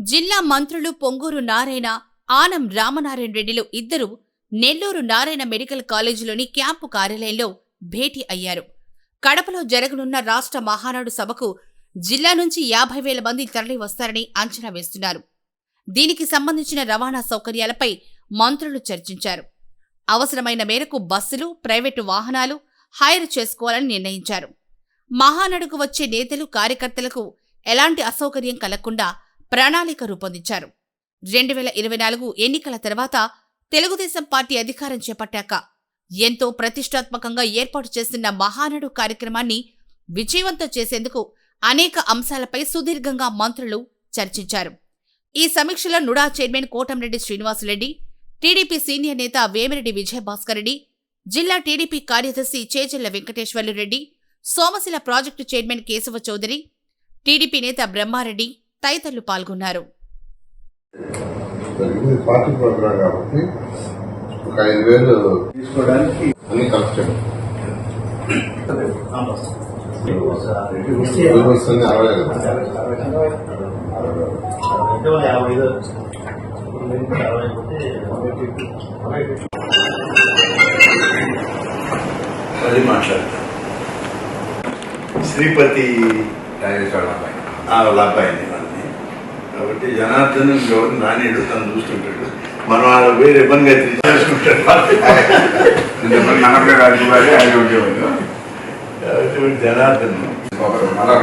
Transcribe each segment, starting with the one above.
జిల్లా మంత్రులు పొంగూరు నారాయణ ఆనం రామనారాయణ రెడ్డిలు ఇద్దరు నెల్లూరు నారాయణ మెడికల్ కాలేజీలోని క్యాంపు కార్యాలయంలో భేటీ అయ్యారు. కడపలో జరగనున్న రాష్ట్ర మహానాడు సభకు జిల్లా నుంచి యాభై వేల మంది తరలి వస్తారని అంచనా వేస్తున్నారు. దీనికి సంబంధించిన రవాణా సౌకర్యాలపై మంత్రులు చర్చించారు. అవసరమైన మేరకు బస్సులు ప్రైవేటు వాహనాలు హైర్ చేసుకోవాలని నిర్ణయించారు. మహానాడుకు వచ్చే నేతలు కార్యకర్తలకు ఎలాంటి అసౌకర్యం కలగకుండా ప్రణాళిక రూపొందించారు. రెండు వేల ఇరవై నాలుగు ఎన్నికల తర్వాత తెలుగుదేశం పార్టీ అధికారం చేపట్టాక ఎంతో ప్రతిష్టాత్మకంగా ఏర్పాటు చేస్తున్న మహానడు కార్యక్రమాన్ని విజయవంతం చేసేందుకు అనేక అంశాలపై సుదీర్ఘంగా మంత్రులు చర్చించారు. ఈ సమీక్షలో NUDA chairman Kotamreddy Srinivasulureddy TDP senior నేత వేమిరెడ్డి విజయభాస్కర్ రెడ్డి జిల్లా టీడీపీ కార్యదర్శి Chejella Venkateswarlu Reddy Somasila project chairman Kesava Chowdary TDP నేత బ్రహ్మారెడ్డి తదితరులు పాల్గొన్నారు. అది మాట్లాడతాం శ్రీపతి వాళ్ళ అబ్బాయిని. కాబట్టి జనార్దన్ ఎవరు నానేడు తను చూస్తుంటాడు. మనం ఆ వేరే ఇబ్బందిగా తీసుకుంటాడు కాబట్టి జనార్దన్. మళ్ళా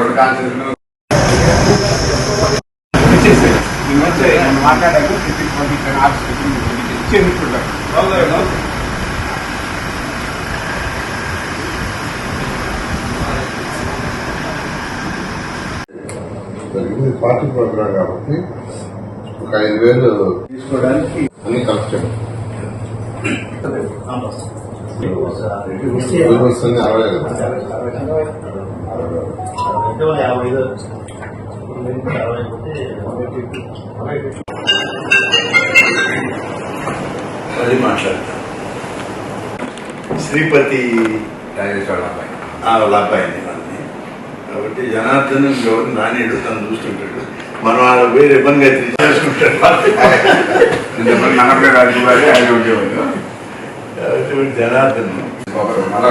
ఇది పార్టీ ప్రోగ్రామ్ కాబట్టి ఒక ఐదు వేలు తీసుకోవడానికి అన్ని బిల్లు వస్తుంది అరవై అది మాట్లాడతాం శ్రీపతి అబ్బాయి ఆ అబ్బాయిని. కాబట్టి జనార్దన్ ఎవరు నానేడు తను చూస్తుంటాడు. మనం ఆ వేరే ఇబ్బందిగా తీసుకుంటాడు కాబట్టి జనార్దన్. మళ్ళా